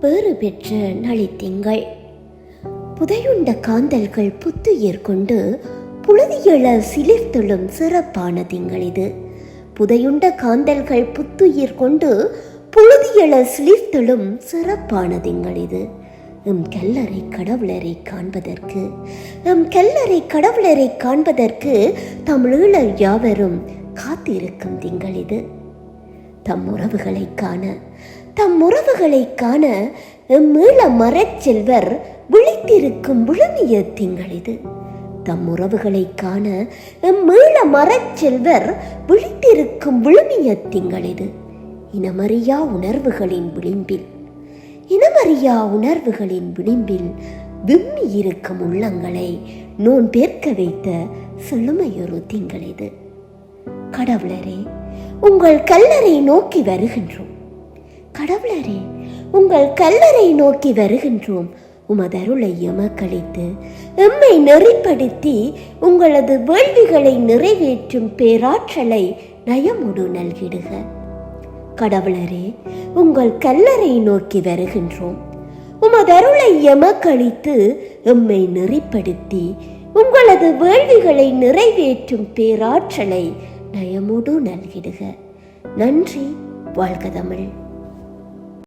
பேறு பெற்ற நளித்திங்கள் புதையுண்ட காந்தல்கள் புத்துயிர் கொண்டு புழுதியள சிலிர்த்தெழும் சிறப்பான திங்கள் இது புதையுண்ட காந்தல்கள் புத்துயிர் கொண்டு புழுதியள சிலிர்த்தெழும் சிறப்பான திங்கள் இது எம் கல்லறை கடவுளரை காண்பதற்கு எம் கல்லறை கடவுளரை காண்பதற்கு தமிழீழர் யாவரும் காத்திருக்கும் திங்கள் இது தம் உறவுகளை காண தம் உறவுகளை காண எம்மீள மரச்செல்வர் விழித்திருக்கும் விழுமிய திங்கள் இது தம் உறவுகளை காண எம்மீள மரச்செல்வர் விழித்திருக்கும் விழுமிய திங்கள் இது இனமறியா உணர்வுகளின் விளிம்பில் இனமறியா உணர்வுகளின் விளிம்பில் விம்மி இருக்கும் உள்ளங்களை நோன் பேர்க்க வைத்த செழுமையொரு திங்கள் இது கடவுளரே உங்கள் கல்லறை நோக்கி வருகின்றோம். கடவுளரே உங்கள் கல்லறை நோக்கி வருகின்றோம். உமதருளை எமக்களித்து எம்மை நெறிப்படுத்தி உங்களது வேள்விகளை நிறைவேற்றும் பேராற்றலை நயமுடு நல்கிடுக. கடவுளரே உங்கள் கல்லறை நோக்கி வருகின்றோம். உமதருளை எமக்களித்து எம்மை நெறிப்படுத்தி உங்களது வேள்விகளை நிறைவேற்றும் பேராற்றலை நயமோடு நல்கிடுக. நன்றி வாழ்க தமிழ்.